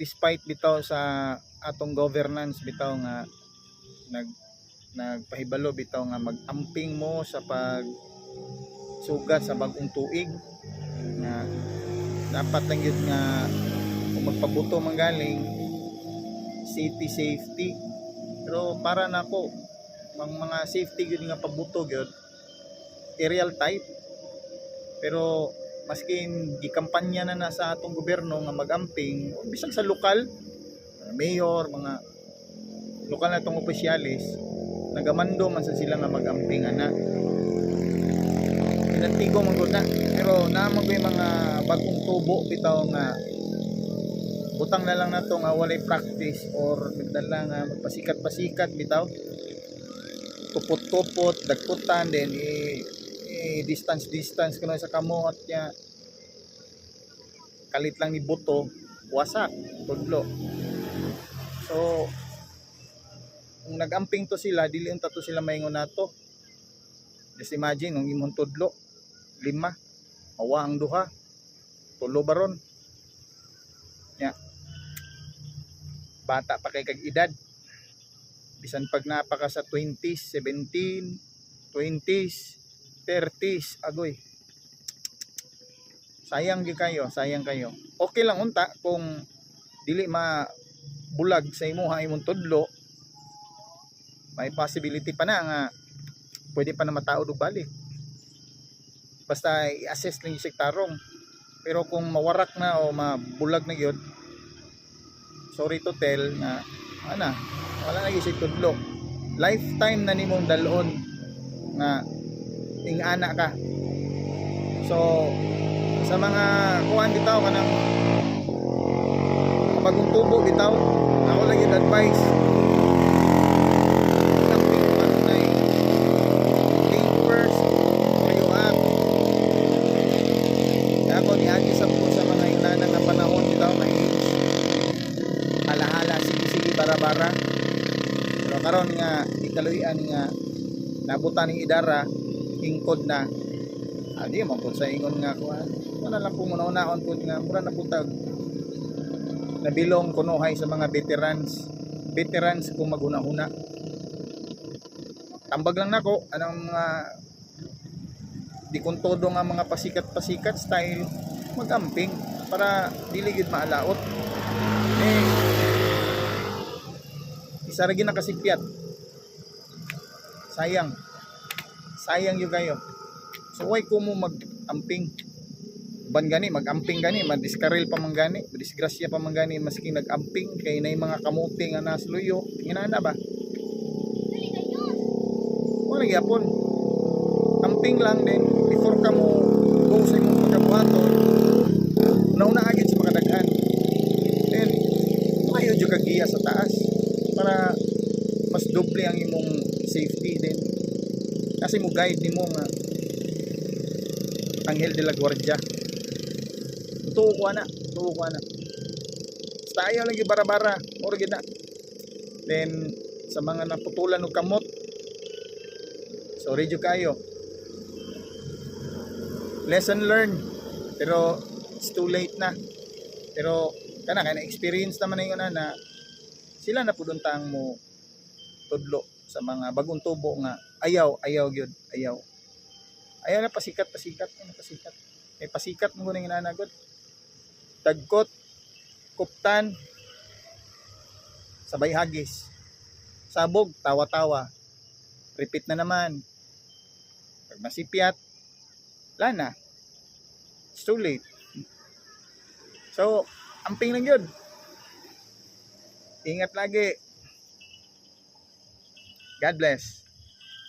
despite bitaw sa atong governance bitaw nga nag nagpahibalo bitaw nga magamping mo sa pag sugat sa bagong tuig nga dapat lang yun nga kung magpabuto man galing city safety. Pero para nako ang mga safety gyud nga pabuto gyud aerial type. Pero maskin gikampanya na na sa atong gobyerno nga magamping bisag sa lokal mayor mga lokal na tong opisyalis nagamando man sa sila nga magamping ana. Pinantigo man na. Pero naman ko yung mga bagong tubo bitaw nga butang na lang na to nga walay practice or nagdala nga magpasikat-pasikat bitaw. Tupot-tupot dagkutan then i, distance distance kuno sa kamo at kalit lang ni buto wasak tudlo so kung nagamping to sila dili unta to sila maingon nato. Just imagine kung imong tudlo lima mawa ang duha tulo baron nya bata pa kay kag edad. Bisan pag napaka sa 20s 17 20s 30s agoy. Sayang gyud kayo sayang kayo. Okay lang unta kung dili ma bulag sa imuha imong tudlo. May possibility pa na nga pwede pa na mataod og balik. Basta i-assess lang yung sektarong pero kung mawarak na o mabulag na gyud sorry to tell na ana wala na gyud tudlo. Lifetime na nimong dalon nga ingana ka. So sa mga kuhan bitaw kanang bagong tubo bitaw. Ako lagi advice. Bara-bara. Pero karon nga ikaluyan nga nabutan ng idara ingkod na. Adi mo po sa ingon nga kuan wala lang po muna unaon po nga mura na putag nabilong kunuhay sa mga veterans. Veterans kung maghuna-huna tambag lang nako anong mga di kung todo nga mga pasikat-pasikat style magamping para dili gid maalaot. Eh isa ra gid nakasipyat sayang sayang yung kayo so why ko mo mag-amping? Ban gani mag-amping gani madiskaril pa man gani madisgrasya pa man gani maski nag-amping kay nay mga kamuti nga nasluyo ginana ba? Wala gyapon amping lang din before ka mo go sa imong pagkabuhaton nauna agad sa mga daghan. Then mayo jud kag giya sa taas para mas doble ang imong safety din kasi mo guide nimo nga Angel de la Guardia. Tuo ko ana tuo ko ana. Basta ayaw lagi bara-bara or na. Then sa mga naputulan og kamot sorry jud kayo. Lesson learned. Pero it's too late na. Pero kana kay na experience naman na na, na sila na puduntang mo tudlo sa mga bagong tubo nga ayaw ayaw gyud ayaw. Ayaw na pasikat pasikat na pasikat. May pasikat mo ning inanagod dagkot kuptan sabay hagis. Sabog tawa-tawa. Repeat na naman. Pag masipyat wala na. It's too late. So amping lang yun. Ingat lagi. God bless